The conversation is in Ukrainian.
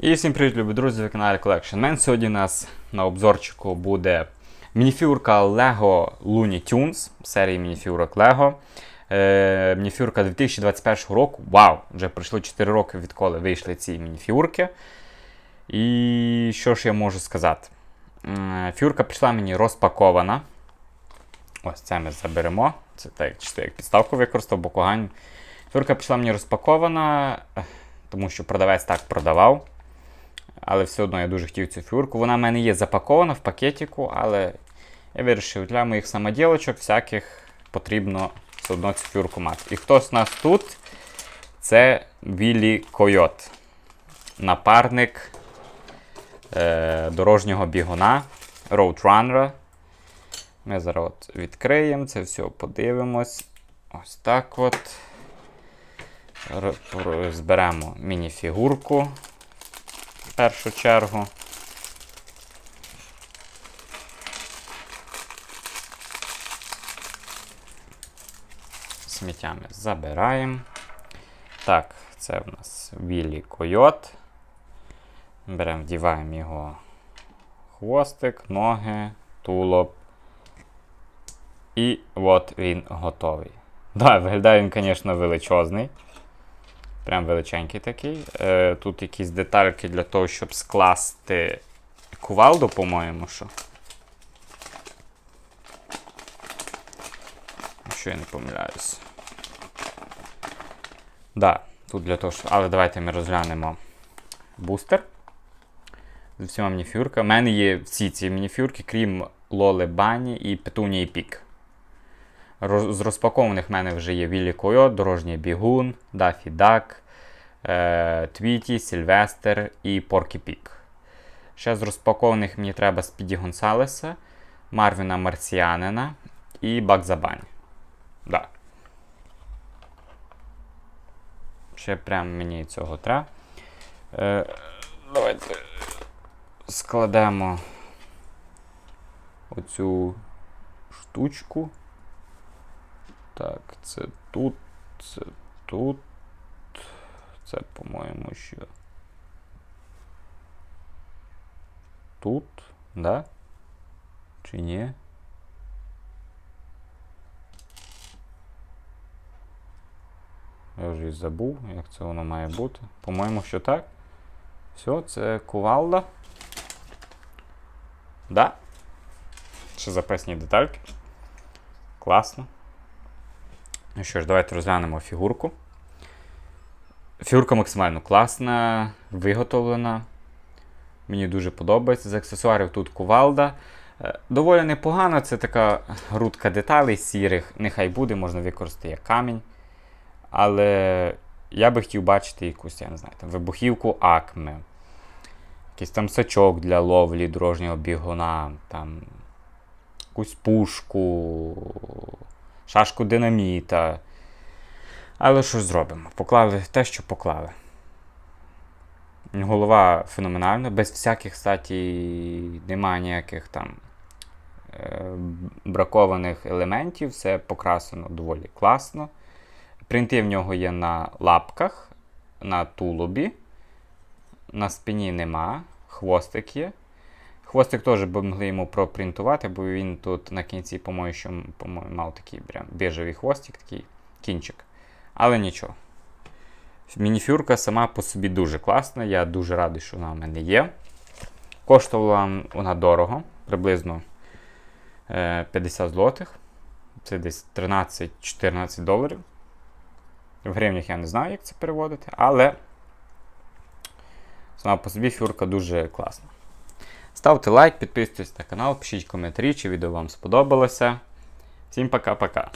І всім привіт, любі друзі, ви каналі Collection Man. Сьогодні у нас на обзорчику буде мініфюрка Lego Looney Tunes серії мініфюрок Lego. Е, мініфюрка 2021 року. Вау! Вже пройшло 4 роки, відколи вийшли ці мініфюрки. І що ж я можу сказати? М, Фюрка прийшла мені розпакована. Ось це ми заберемо. Це так, чисто як підставку використав, Бокугань. Фюрка прийшла мені розпакована, тому що продавець так продавав. Але все одно я дуже хотів цю фігурку. Вона в мене є запакована в пакетику, але я вирішив, для моїх самоділочок всяких потрібно все одно цю фігурку мати. І хтось у нас тут це Віллі Койот. Напарник е, дорожнього бігуна Roadrunner. Ми зараз от відкриємо це все, подивимось. Ось так от. Зберемо мініфігурку першу чергу. Сміттями забираємо. Так, це в нас Віллі Койот. Беремо, вдіваємо його хвостик, ноги, тулуб. І от він готовий. Да, виглядає він, звісно, величезний. Прям величенький такий. Е, тут якісь детальки для того, щоб скласти кувалду, по-моєму, що. Якщо я не помиляюсь. Да, тут для того, що. Але давайте ми розглянемо бустер. З всіма мініфюрками. У мене є всі ці мініфюрки, крім Лоли Бані і Петунії Пік. Роз- З розпакованих в мене вже є Віллі Койот, Дорожній Бігун, Дафі Дак, е, Твіті, Сільвестер і Поркі Пік. Ще з розпакованих мені треба Спіді Гонсалеса, Марвіна Марсіанина і Бакзабані. Да. Ще прям мені цього треба. Е, давайте складемо оцю штучку. Так, це тут, це тут. Це, по-моєму, що. Тут, да? Чи ні? Я вже і забув, як це воно має бути. По-моєму, що так. Все, це кувалда. Да. Ще запасні детальки. Класно. Ну що ж, давайте розглянемо фігурку. Фігурка максимально класна, виготовлена. Мені дуже подобається. З аксесуарів тут кувалда. Е, Доволі непогано, це така грудка деталей сірих. Нехай буде, можна використати як камінь. Але я би хотів бачити якусь, я не знаю, там, вибухівку акме, якийсь там сачок для ловлі дорожнього бігуна, там, якусь пушку, шашку динаміта. Але що зробимо? Поклали те, що поклали. Голова феноменальна, без всяких, кстати, немає ніяких там е, бракованих елементів, все покрасено доволі класно. Принти в нього є на лапках, на тулубі, на спині нема, хвостик є. Хвостик теж би могли йому пропринтувати, бо він тут на кінці, по-моєму, по-моєму, мав такий прям біжевий хвостик, такий кінчик. Але нічого. Мініфюрка сама по собі дуже класна. Я дуже радий, що вона в мене є. Коштувала вона дорого, приблизно е, 50 злотих. Це десь 13-14 доларів. В гривнях я не знаю, як це переводити, але сама по собі фюрка дуже класна. Ставте лайк, підписуйтесь на канал, пишіть коментарі, чи відео вам сподобалося. Всім пока-пока.